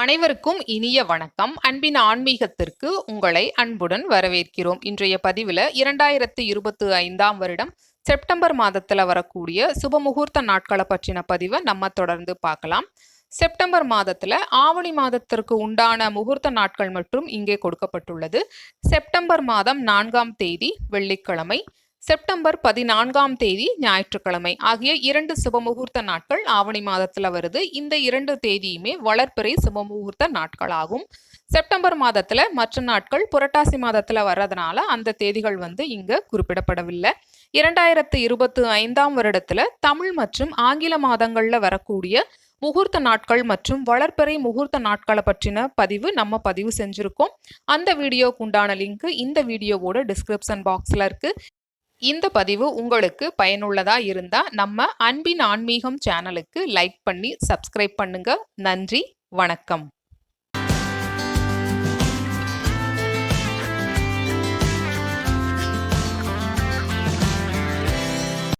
அனைவருக்கும் இனிய வணக்கம். அன்பின் ஆன்மீகத்திற்கு உங்களை அன்புடன் வரவேற்கிறோம். இன்றைய பதிவில் இரண்டாயிரத்தி இருபத்தி ஐந்தாம் வருடம் செப்டம்பர் மாதத்தில் வரக்கூடிய சுபமுகூர்த்த நாட்களை பற்றின பதிவை நம்ம தொடர்ந்து பார்க்கலாம். செப்டம்பர் மாதத்தில் ஆவணி மாதத்திற்கு உண்டான முகூர்த்த நாட்கள் மற்றும் இங்கே கொடுக்கப்பட்டுள்ளது. செப்டம்பர் மாதம் நான்காம் தேதி வெள்ளிக்கிழமை. செப்டம்பர் பதினான்காம் தேதி ஞாயிற்றுக்கிழமை. ஆகிய இரண்டு சுபமுகூர்த்த நாட்கள் ஆவணி மாதத்துல வருது. இந்த இரண்டு தேதியுமே வளர்ப்பிறை சுபமுகூர்த்த நாட்களாகும். செப்டம்பர் மாதத்துல மற்ற நாட்கள் புரட்டாசி மாதத்துல வர்றதுனால அந்த தேதிகள் வந்து இங்க குறிப்பிடப்படவில்லை. இரண்டாயிரத்து இருபத்தி ஐந்தாம் வருடத்துல தமிழ் மற்றும் ஆங்கில மாதங்கள்ல வரக்கூடிய முகூர்த்த நாட்கள் மற்றும் வளர்ப்பறை முகூர்த்த நாட்களை பற்றின பதிவு நம்ம பதிவு செஞ்சுருக்கோம். அந்த வீடியோக்கு உண்டான லிங்க் இந்த வீடியோவோட டிஸ்கிரிப்ஷன் பாக்ஸ்ல இருக்கு. இந்த பதிவு உங்களுக்கு பயனுள்ளதா இருந்தா நம்ம அன்பின் ஆன்மீகம் சேனலுக்கு லைக் பண்ணி சப்ஸ்கிரைப் பண்ணுங்க. நன்றி வணக்கம்.